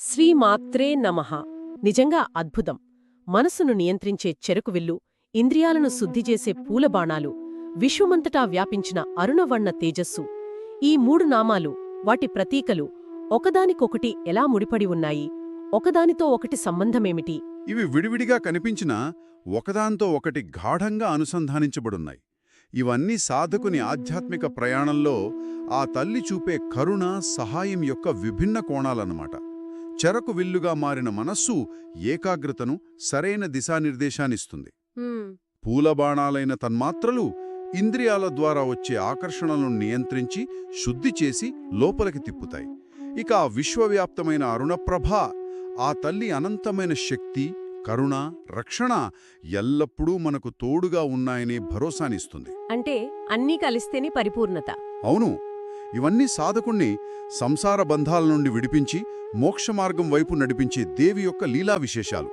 శ్రీమాత్రే నమః. నిజంగా అద్భుతం. మనసును నియంత్రించే చెరకువిల్లు ఇంద్రియాలను శుద్ధిచేసే పూలబాణాలు విశ్వమంతటా వ్యాపించిన అరుణవర్ణ తేజస్సు. ఈ మూడు నామాలు వాటి ప్రతీకలు ఒకదానికొకటి ఎలా ముడిపడి ఉన్నాయి? ఒకదానితో ఒకటి సంబంధమేమిటి? ఇవి విడివిడిగా కనిపించినా ఒకదాంతో ఒకటి గాఢంగా అనుసంధానించబడున్నాయి. ఇవన్నీ సాధకుని ఆధ్యాత్మిక ప్రయాణంలో ఆ తల్లి చూపే కరుణ సహాయం యొక్క విభిన్న కోణాలన్నమాట. చెరకు విల్లుగా మారిన మనస్సు ఏకాగ్రతను సరైన దిశానిర్దేశాన్నిస్తుంది. పూలబాణాలైన తన్మాత్రలు ఇంద్రియాల ద్వారా వచ్చే ఆకర్షణలను నియంత్రించి శుద్ధి చేసి లోపలికి తిప్పుతాయి. ఇక ఆ విశ్వవ్యాప్తమైన అరుణప్రభ ఆ తల్లి అనంతమైన శక్తి కరుణ రక్షణ ఎల్లప్పుడూ మనకు తోడుగా ఉన్నాయనే భరోసానిస్తుంది. అంటే అన్నీ కలిస్తేనే పరిపూర్ణత. అవును. ఇవన్నీ సాధకుణ్ణి సంసార బంధాల నుండి విడిపించి మోక్షమార్గం వైపు నడిపించే దేవి యొక్క లీలా విశేషాలు.